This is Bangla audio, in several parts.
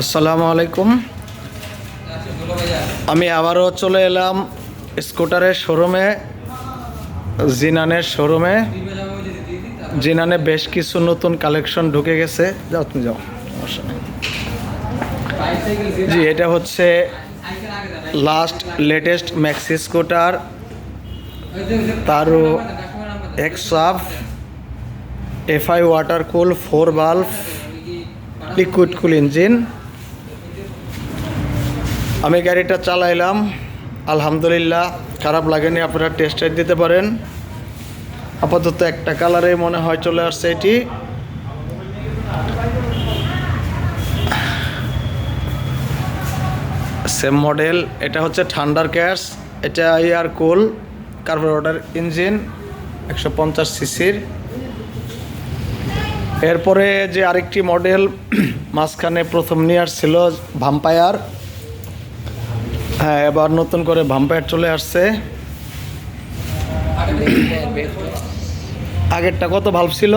আসসালামু আলাইকুম। আমি আবারও চলে এলাম স্কুটারের শোরুমে, জিনানের শোরুমে। জিনানে বেশ কিছু নতুন কালেকশন ঢুকে গেছে। যাও, তুমি যাও। জি, এটা হচ্ছে লাস্ট লেটেস্ট ম্যাক্সি স্কুটার তারও এক্সাফ এফআই ওয়াটার কুল ফোর বাল্ব লিকুইড কুল ইঞ্জিন আমি গাড়িটা চালাইলাম। আলহামদুলিল্লাহ, খারাপ লাগেনি, আপনারা টেস্ট রাইড দিতে পারেন। আপাতত একটা কালারে মনে হয় চলে আসছে এটি। সেম মডেল এটা হচ্ছে ঠান্ডার ক্যাশ এটা ইয়ার কুল কার্বোরেটর ইঞ্জিন একশো পঞ্চাশ সিসির এরপরে যে আরেকটি মডেল মাঝখানে প্রথম নিয়ে আসছিল ভাম্পায়ার হ্যাঁ এবার নতুন করে ভাম্পায়ার চলে আসছে। আগেরটা কত ভাল্ব ছিল?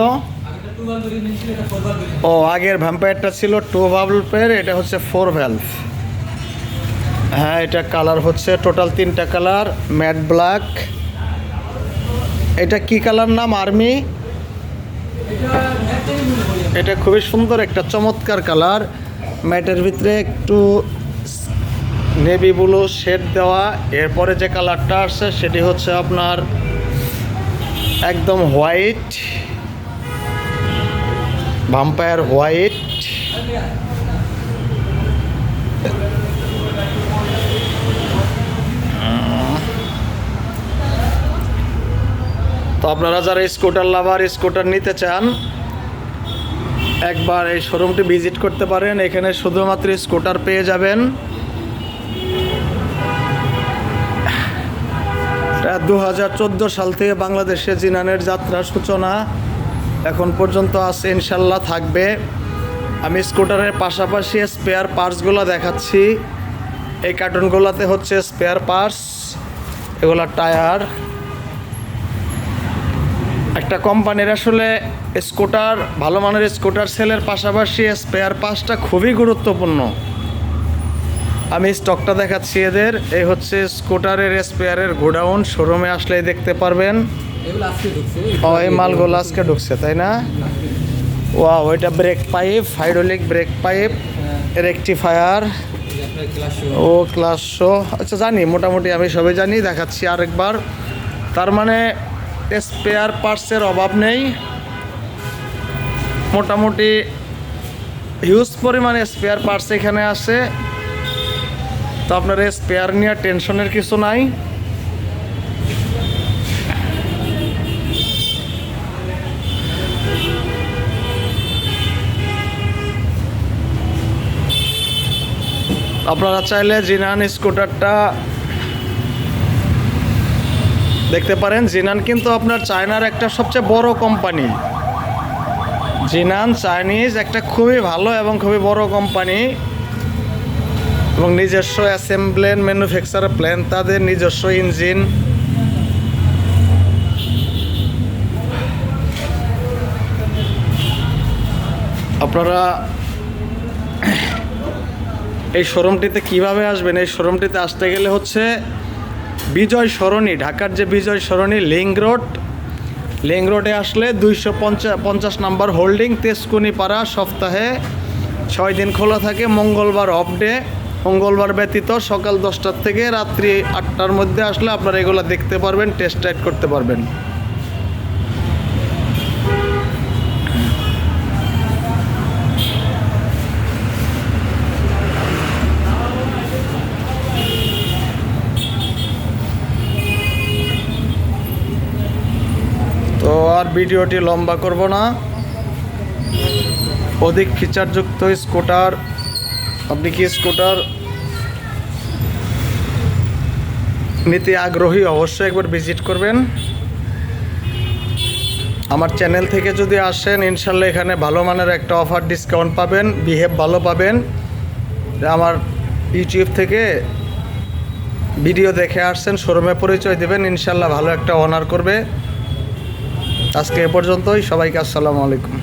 ও, আগের ভ্যাম্পায়ারটা ছিল টু ভাল্বের এটা হচ্ছে ফোর ভ্যালভ হ্যাঁ এটা কালার হচ্ছে টোটাল তিনটা কালার ম্যাট ব্ল্যাক এটা কি কালার নাম আর্মি এটা খুবই সুন্দর, একটা চমৎকার কালার ম্যাটের ভিতরে একটু নেভি ব্লু শেড দেওয়া। এরপরে যে কালারটা আসছে, সেটি হচ্ছে আপনার একদম হোয়াইট, ভাম্পায়ার হোয়াইট। তো আপনারা যারা স্কুটার লাভার, স্কুটার নিতে চান, একবার এই শোরুমটি ভিজিট করতে পারেন। এখানে শুধুমাত্র স্কুটার পেয়ে যাবেন। দু হাজার চোদ্দ সাল থেকে বাংলাদেশে জিনানের যাত্রার সূচনা এখন পর্যন্ত আছে, ইনশাল্লাহ থাকবে। আমি স্কুটারের পাশাপাশি স্পেয়ার পার্টসগুলো দেখাচ্ছি। এই কার্টুনগুলোতে হচ্ছে স্পেয়ার পার্টস এগুলো টায়ার একটা কোম্পানির আসলে স্কুটার ভালো মানের স্কুটার সেলের পাশাপাশি স্পেয়ার পার্টসটা খুবই গুরুত্বপূর্ণ। আমি স্টকটা দেখাচ্ছি এদের। এই হচ্ছে স্কুটারের স্পেয়ারের গোডাউন। শোরুমে আসলেই দেখতে পারবেন। ও এই মালগুলো আজকে ঢুকছে তাই না? ওয়া ওইটা brake pipe hydraulic brake pipe rectifier ও ক্লাস শো আচ্ছা জানি মোটামুটি আমি সবাই জানি দেখাচ্ছি আরেকবার। তার মানে স্পেয়ার পার্টসের অভাব নেই। মোটামুটি হিউজ পরিমাণে স্পেয়ার পার্টস এখানে আছে। তো আপনার এই স্পেয়ার নিয়ে টেনশনের কিছু নাই। আপনারা চাইলে জিনান স্কুটারটা দেখতে পারেন। জিনান কিন্তু আপনার চায়নার একটা সবচেয়ে বড় কোম্পানি জিনান চাইনিজ একটা খুবই ভালো এবং খুবই বড় কোম্পানি এবং নিজস্ব অ্যাসেম্বলেন ম্যানুফ্যাকচার প্ল্যান, তাদের নিজস্ব ইঞ্জিন। আপনারা এই শোরুমটিতে কীভাবে আসবেন? এই শোরুমটিতে আসতে গেলে হচ্ছে বিজয় সরণি, ঢাকার যে Bijoy Sarani, link road. Link রোডে আসলে দুইশো পঞ্চাশ নাম্বার হোল্ডিং তেজকুনি পাড়া সপ্তাহে ছয় দিন খোলা থাকে, মঙ্গলবার অফ ডে মঙ্গলবার ব্যতীত সকাল দশটার থেকে রাত্রি আটটার মধ্যে আসলে আপনারা এগুলো দেখতে পারবেন টেস্ট রাইড করতে পারবেন। তো আর ভিডিওটি লম্বা করব না। অধিক ফিচারযুক্ত স্কুটার আপনি কি স্কুটার নিতে আগ্রহী অবশ্যই একবার ভিজিট করবেন। আমার চ্যানেল থেকে যদি আসেন, ইনশাল্লাহ এখানে ভালো মানের একটা অফার ডিসকাউন্ট পাবেন, বিহেভ ভালো পাবেন। আমার ইউটিউব থেকে ভিডিও দেখে আসছেন, শোরুমে পরিচয় দেবেন, ইনশাল্লাহ ভালো একটা অনার করবে। আজকে এ পর্যন্তই, সবাইকে আসসালামু আলাইকুম।